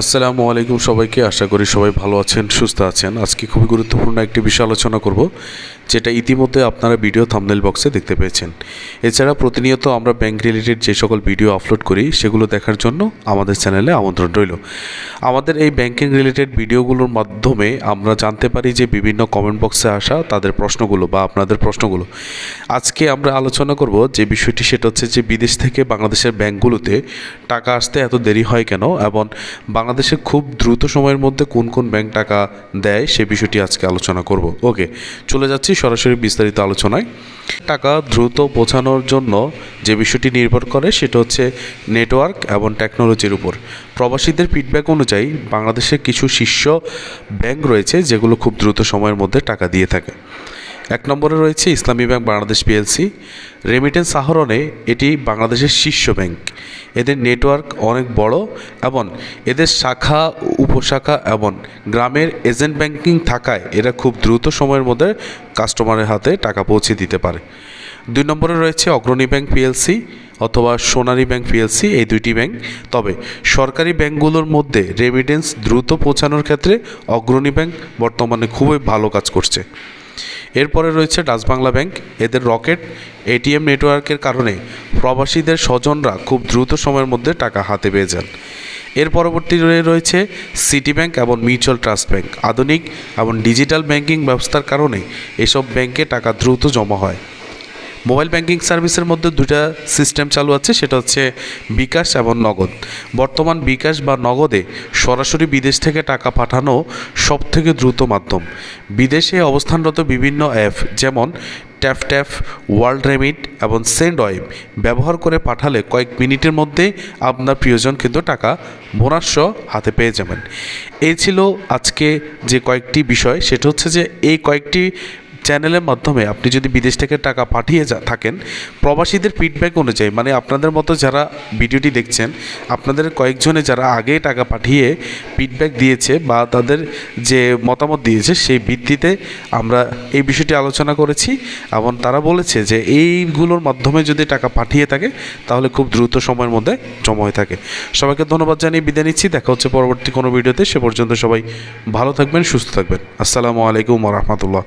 আসসালামু আলাইকুম সবাইকে। আশা করি সবাই ভালো আছেন, সুস্থ আছেন। আজকে খুবই গুরুত্বপূর্ণ একটি বিষয় আলোচনা করব, যেটা ইতিমধ্যে আপনারা ভিডিও থামনেল বক্সে দেখতে পেয়েছেন। এছাড়া প্রতিনিয়ত আমরা ব্যাংক রিলেটেড যে সকল ভিডিও আপলোড করি, সেগুলো দেখার জন্য আমাদের চ্যানেলে আমন্ত্রণ রইল। আমাদের এই ব্যাংকিং রিলেটেড ভিডিওগুলোর মাধ্যমে আমরা জানতে পারি যে বিভিন্ন কমেন্ট বক্সে আসা তাদের প্রশ্নগুলো বা আপনাদের প্রশ্নগুলো। আজকে আমরা আলোচনা করব যে বিষয়টি, সেটা হচ্ছে যে বিদেশ থেকে বাংলাদেশের ব্যাংকগুলোতে টাকা আসতে এত দেরি হয় কেন? এবং বাংলাদেশে খুব দ্রুত সময়ের মধ্যে কোন কোন ব্যাংক টাকা দেয় সে বিষয়টি আজকে আলোচনা করব। ওকে, চলে যাচ্ছি সরাসরি বিস্তারিত আলোচনায়। টাকা দ্রুত পৌঁছানোর জন্য যে বিষয়টি নির্ভর করে সেটা হচ্ছে নেটওয়ার্ক এবং টেকনোলজির উপর। প্রবাসীদের ফিডব্যাক অনুযায়ী বাংলাদেশে কিছু শীর্ষ ব্যাংক রয়েছে যেগুলো খুব দ্রুত সময়ের মধ্যে টাকা দিয়ে থাকে। এক নম্বরে রয়েছে Islami bank Bangladesh PLC. Remittance আহরণে এটি বাংলাদেশের শীর্ষ ব্যাংক। এদের নেটওয়ার্ক অনেক বড় এবং এদের শাখা, উপশাখা এবং গ্রামের এজেন্ট ব্যাংকিং থাকায় এরা খুব দ্রুত সময়ের মধ্যে কাস্টমারের হাতে টাকা পৌঁছে দিতে পারে। দুই নম্বরে রয়েছে অগ্রণী ব্যাংক পিএলসি অথবা সোনালী ব্যাংক পিএলসি, এই দুইটি ব্যাংক। তবে সরকারি ব্যাংকগুলোর মধ্যে রেমিটেন্স দ্রুত পৌঁছানোর ক্ষেত্রে অগ্রণী ব্যাংক বর্তমানে খুবই ভালো কাজ করছে। এরপরে রয়েছে ডাচবাংলা ব্যাংক। এদের রকেট, এটিএম নেটওয়ার্কের কারণে প্রবাসীদের স্বজনরা খুব দ্রুত সময়ের মধ্যে টাকা হাতে পেয়ে যান। এর পরবর্তী রয়েছে সিটি ব্যাংক এবং মিউচুয়াল ট্রাস্ট ব্যাংক। আধুনিক এবং ডিজিটাল ব্যাংকিং ব্যবস্থার কারণে এসব ব্যাংকে টাকা দ্রুত জমা হয়। মোবাইল ব্যাংকিং সার্ভিসের মধ্যে দুটা সিস্টেম চালু আছে, সেটা হচ্ছে বিকাশ এবং নগদ। বর্তমান বিকাশ বা নগদে সরাসরি বিদেশ থেকে টাকা পাঠানো সব থেকে দ্রুত মাধ্যম। বিদেশে অবস্থানরত বিভিন্ন অ্যাপ যেমন ট্যাপ ট্যাপ ওয়ার্ল্ড রেমিট এবং সেন্ড ওয়েব ব্যবহার করে পাঠালে কয়েক মিনিটের মধ্যে আপনার প্রিয়জন কিন্তু টাকা বোনাসসহ হাতে পেয়ে যাবেন। এই ছিল আজকে যে কয়েকটি বিষয়, সেটা হচ্ছে যে এই কয়েকটি চ্যানেলের মাধ্যমে আপনি যদি বিদেশ থেকে টাকা পাঠিয়ে যা থাকেন, প্রবাসীদের ফিডব্যাক অনুযায়ী মানে আপনাদের মতো যারা ভিডিওটি দেখছেন, আপনাদের কয়েকজনে যারা আগে টাকা পাঠিয়ে ফিডব্যাক দিয়েছে বা তাদের যে মতামত দিয়েছে, সেই ভিত্তিতে আমরা এই বিষয়টি আলোচনা করেছি এবং তারা বলেছে যে এইগুলোর মাধ্যমে যদি টাকা পাঠিয়ে থাকে, তাহলে খুব দ্রুত সময়ের মধ্যে জমা হয়ে থাকে। সবাইকে ধন্যবাদ জানিয়ে বিদায় নিচ্ছি। দেখা হচ্ছে পরবর্তী কোনো ভিডিওতে। সে পর্যন্ত সবাই ভালো থাকবেন, সুস্থ থাকবেন। আসসালামু আলাইকুম রহমতুল্লাহ।